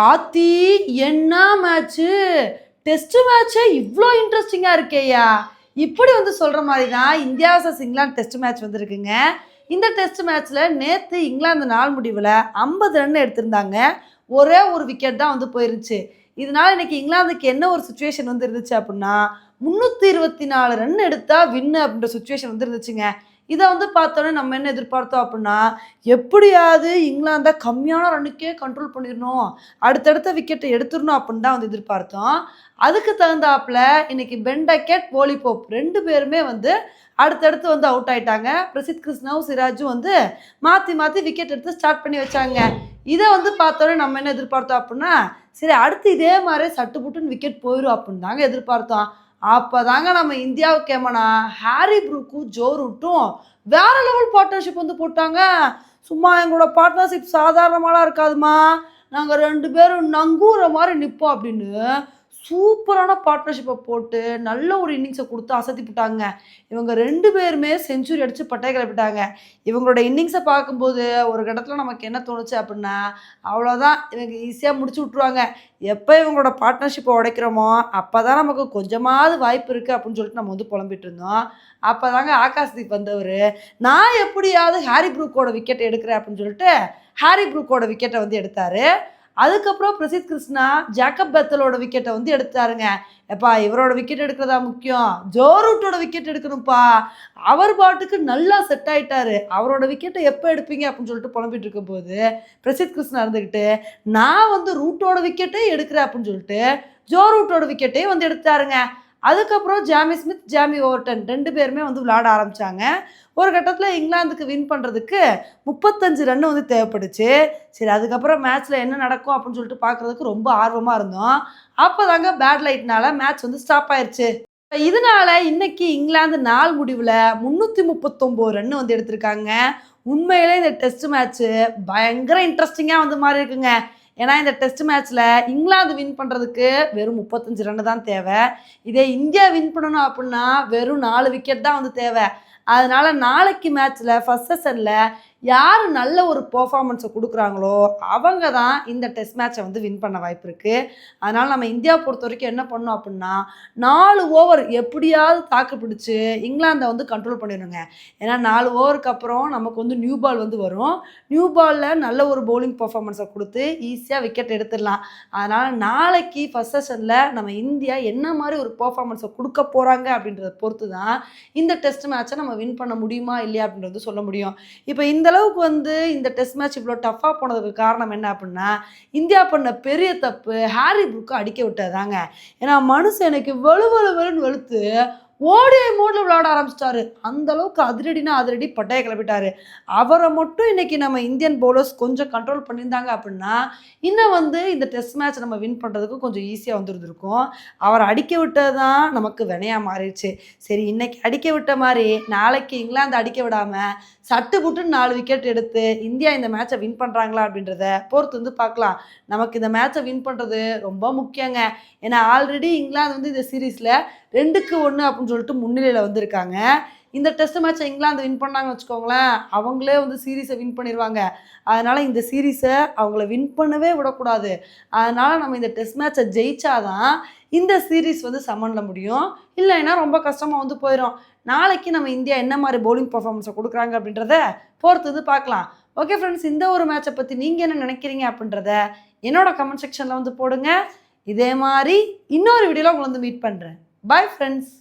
ஆத்தி என்ன match test மேட்ச்சே இவ்வளோ இன்ட்ரெஸ்டிங்காக இருக்கேயா இப்படி வந்து சொல்கிற மாதிரி தான் India versus England test match வந்திருக்குங்க. இந்த டெஸ்ட் மேட்ச்சில் நேற்று இங்கிலாந்து நாள் முடிவில் ஐம்பது ரன் எடுத்திருந்தாங்க. ஒரே ஒரு விக்கெட் தான் வந்து போயிருந்துச்சு. இதனால் இன்றைக்கி இங்கிலாந்துக்கு என்ன ஒரு சுச்சுவேஷன் வந்து இருந்துச்சு அப்படின்னா முந்நூற்றி இருபத்தி நாலு ரன் எடுத்தால் வின்னு அப்படின்ற சுச்சுவேஷன் வந்து இருந்துச்சுங்க. இதை வந்து பார்த்தோன்னே நம்ம என்ன எதிர்பார்த்தோம் அப்படின்னா எப்படியாவது இங்கிலாந்தை கம்மியான ரன்னுக்கே கண்ட்ரோல் பண்ணிடணும். அடுத்தடுத்த விக்கெட்டை எடுத்துடணும் அப்படின்னு தான் வந்து எதிர்பார்த்தோம். அதுக்கு தகுந்தாப்புல இன்னைக்கு பெண்டக்கெட் போலிபோப் ரெண்டு பேருமே வந்து அடுத்தடுத்து வந்து அவுட் ஆயிட்டாங்க. பிரசித் கிருஷ்ணாவும் சிராஜும் வந்து மாற்றி மாற்றி விக்கெட் எடுத்து ஸ்டார்ட் பண்ணி வச்சாங்க. இதை வந்து பார்த்தோன்னே நம்ம என்ன எதிர்பார்த்தோம் அப்படின்னா சரி அடுத்து இதே மாதிரி சட்டு புட்டுன்னு விக்கெட் போயிடும் அப்படின்னு தாங்க எதிர்பார்த்தோம். அப்போ தாங்க நம்ம இந்தியாவுக்கு ஏமனா? ஹாரி ப்ரூக்கும் ஜோ ரூட்டும் வேற லெவல் பார்ட்னர்ஷிப் வந்து போட்டாங்க. சும்மா எங்களோட பார்ட்னர்ஷிப் சாதாரணமாலாம் இருக்காதுமா. நாங்கள் ரெண்டு பேரும் நங்கூற மாதிரி நிற்போம் அப்படின்னு சூப்பரான பார்ட்னர்ஷிப்பை போட்டு நல்ல ஒரு இன்னிங்ஸை கொடுத்து அசத்தி போட்டாங்க இவங்க ரெண்டு பேருமே செஞ்சுரி அடித்து பட்டை கிளப்பிட்டாங்க. இவங்களோட இன்னிங்ஸை பார்க்கும்போது ஒரு இடத்துல நமக்கு என்ன தோணுச்சு அப்படின்னா அவ்வளோதான் இவங்க ஈஸியாக முடிச்சு விட்ருவாங்க எப்போ இவங்களோட பார்ட்னர்ஷிப்பை உடைக்கிறோமோ அப்போ தான் நமக்கு கொஞ்சமாவது வாய்ப்பு இருக்குது அப்படின்னு சொல்லிட்டு நம்ம வந்து புலம்பிட்டு இருந்தோம். அப்போ தாங்க ஆகாஷ்தீப் வந்தவர் நான் எப்படியாவது ஹாரி ப்ரூக்கோட விக்கெட் எடுக்கிறேன் அப்படின்னு சொல்லிட்டு ஹாரி ப்ரூக்கோட விக்கெட்டை வந்து எடுத்தார். அதுக்கப்புறம் பிரசித் கிருஷ்ணா ஜாக்கப் பெத்தலோட விக்கெட்டை வந்து எடுத்தாருங்க. எப்பா இவரோட விக்கெட் எடுக்கிறதா முக்கியம்? ஜோரூட்டோட விக்கெட் எடுக்கணும்ப்பா. அவர் பாட்டுக்கு நல்லா செட் ஆயிட்டாரு. அவரோட விக்கெட்டை எப்போ எடுப்பீங்க அப்படின்னு சொல்லிட்டு புலம்பிட்டு இருக்கும்போது பிரசித் கிருஷ்ணா இருந்துக்கிட்டு நான் வந்து ரூட்டோட விக்கெட்டே எடுக்கிறேன் அப்படின்னு சொல்லிட்டு ஜோ ரூட்டோட விக்கெட்டையும் வந்து எடுத்தாருங்க. அதுக்கப்புறம் ஜாமி ஸ்மித் ஜாமி ஓவர்டன் ரெண்டு பேருமே வந்து விளாட ஆரம்பித்தாங்க ஒரு கட்டத்தில் இங்கிலாந்துக்கு வின் பண்ணுறதுக்கு முப்பத்தஞ்சு ரன் வந்து தேவைப்படுச்சு. சரி அதுக்கப்புறம் மேட்ச்சில் என்ன நடக்கும் அப்படின்னு சொல்லிட்டு பார்க்குறதுக்கு ரொம்ப ஆர்வமாக இருந்தோம். அப்போ தாங்க பேட் லைட்னால மேட்ச் வந்து ஸ்டாப் ஆயிடுச்சு இதனால இன்னைக்கு இங்கிலாந்து நாள் முடிவில் முந்நூற்றி முப்பத்தொம்போது ரன் வந்து எடுத்திருக்காங்க. உண்மையிலே இந்த டெஸ்ட் மேட்ச்சு பயங்கர இன்ட்ரெஸ்டிங்காக வந்து மாறி இருக்குங்க ஏன்னா இந்த டெஸ்ட் மேட்ச்சில் இங்கிலாந்து வின் பண்ணுறதுக்கு வெறும் முப்பத்தஞ்சு ரன் தான் தேவை. இதே இந்தியா வின் பண்ணணும் அப்படின்னா வெறும் நாலு விக்கெட் தான் வந்து தேவை. அதனால் நாளைக்கு மேட்ச்சில் ஃபஸ்ட் செஷனில் யார் நல்ல ஒரு பர்ஃபார்மன்ஸை கொடுக்குறாங்களோ அவங்க தான் இந்த டெஸ்ட் மேட்சை வந்து வின் பண்ண வாய்ப்பு இருக்குது அதனால் நம்ம இந்தியா பொறுத்த வரைக்கும் என்ன பண்ணோம் அப்படின்னா நாலு ஓவர் எப்படியாவது தாக்கு பிடிச்சி இங்கிலாந்தை வந்து கண்ட்ரோல் பண்ணிடணுங்க. ஏன்னா நாலு ஓவருக்கு அப்புறம் நமக்கு வந்து நியூ பால் வந்து வரும். நியூ பாலில் நல்ல ஒரு பவுலிங் பர்ஃபார்மன்ஸை கொடுத்து ஈஸியாக விக்கெட் எடுத்துடலாம். அதனால் நாளைக்கு ஃபஸ்ட் செஷனில் நம்ம இந்தியா என்ன மாதிரி ஒரு பர்ஃபார்மன்ஸை கொடுக்க போகிறாங்க அப்படின்றத பொறுத்து தான் இந்த டெஸ்ட் மேட்சை நம்ம வின் பண்ண முடியுமா இல்லையா அப்படின்றது சொல்ல முடியும். இப்போ இந்த அளவுக்கு வந்து இந்த டெஸ்ட் மேட்ச் இவ்வளோ டஃப்பாக போனதுக்கு காரணம் என்ன அப்படின்னா இந்தியா பண்ண பெரிய தப்பு ஹாரி புக்கை அடிக்க விட்டதாங்க. ஏன்னா மனுஷன் எனக்கு வெளு வலுன்னு வெளுத்து ஓடிஐ மோடில் விளையாட ஆரம்பிச்சிட்டாரு. அந்த அளவுக்கு அதிரடினா அதிரடி பட்டையை கிளப்பிட்டாரு. அவரை மட்டும் இன்னைக்கு நம்ம இந்தியன் பவுலர்ஸ் கொஞ்சம் கண்ட்ரோல் பண்ணியிருந்தாங்க அப்படின்னா இன்னும் வந்து இந்த டெஸ்ட் மேட்ச் நம்ம வின் பண்ணுறதுக்கு கொஞ்சம் ஈஸியாக வந்துருந்துருக்கும் அவர் அடிக்க விட்டது தான் நமக்கு வினையாக மாறிடுச்சு. சரி இன்னைக்கு அடிக்க விட்ட மாதிரி நாளைக்கு இங்கிலாந்து அடிக்க விடாமல் சட்டு புட்டுன்னு நாலு விக்கெட் எடுத்து இந்தியா இந்த மேட்சை வின் பண்ணுறாங்களா அப்படின்றத பொறுத்து வந்து பார்க்கலாம். நமக்கு இந்த மேட்சை வின் பண்ணுறது ரொம்ப முக்கியங்க. ஏன்னா ஆல்ரெடி இங்கிலாந்து வந்து இந்த சீரீஸில் ரெண்டுக்கு ஒன்று அப்படின்னு சொல்லிட்டு முன்னிலையில் வந்திருக்காங்க. இந்த டெஸ்ட் மேட்சை இங்கிலாந்து வின் பண்ணாங்கன்னு வச்சுக்கோங்களேன் அவங்களே வந்து சீரீஸை வின் பண்ணிடுவாங்க அதனால் இந்த சீரீஸை அவங்கள வின் பண்ணவே விடக்கூடாது. அதனால் நம்ம இந்த டெஸ்ட் மேட்சை ஜெயிச்சாதான் இந்த சீரீஸ் வந்து சமன்ல முடியும். இல்லைன்னா ரொம்ப கஷ்டமாக வந்து போயிடும் நாளைக்கு நம்ம இந்தியா என்ன மாதிரி பவுலிங் பர்ஃபார்மன்ஸை கொடுக்குறாங்க அப்படின்றத பொறுத்து வந்து பார்க்கலாம். ஓகே ஃப்ரெண்ட்ஸ் இந்த ஒரு மேட்சை பற்றி நீங்கள் என்ன நினைக்கிறீங்க அப்படின்றத என்னோட கமெண்ட் செக்ஷனில் வந்து போடுங்க. இதே மாதிரி இன்னொரு வீடியோவில் உங்களை வந்து மீட் பண்ணுறேன் பாய் ஃப்ரெண்ட்ஸ்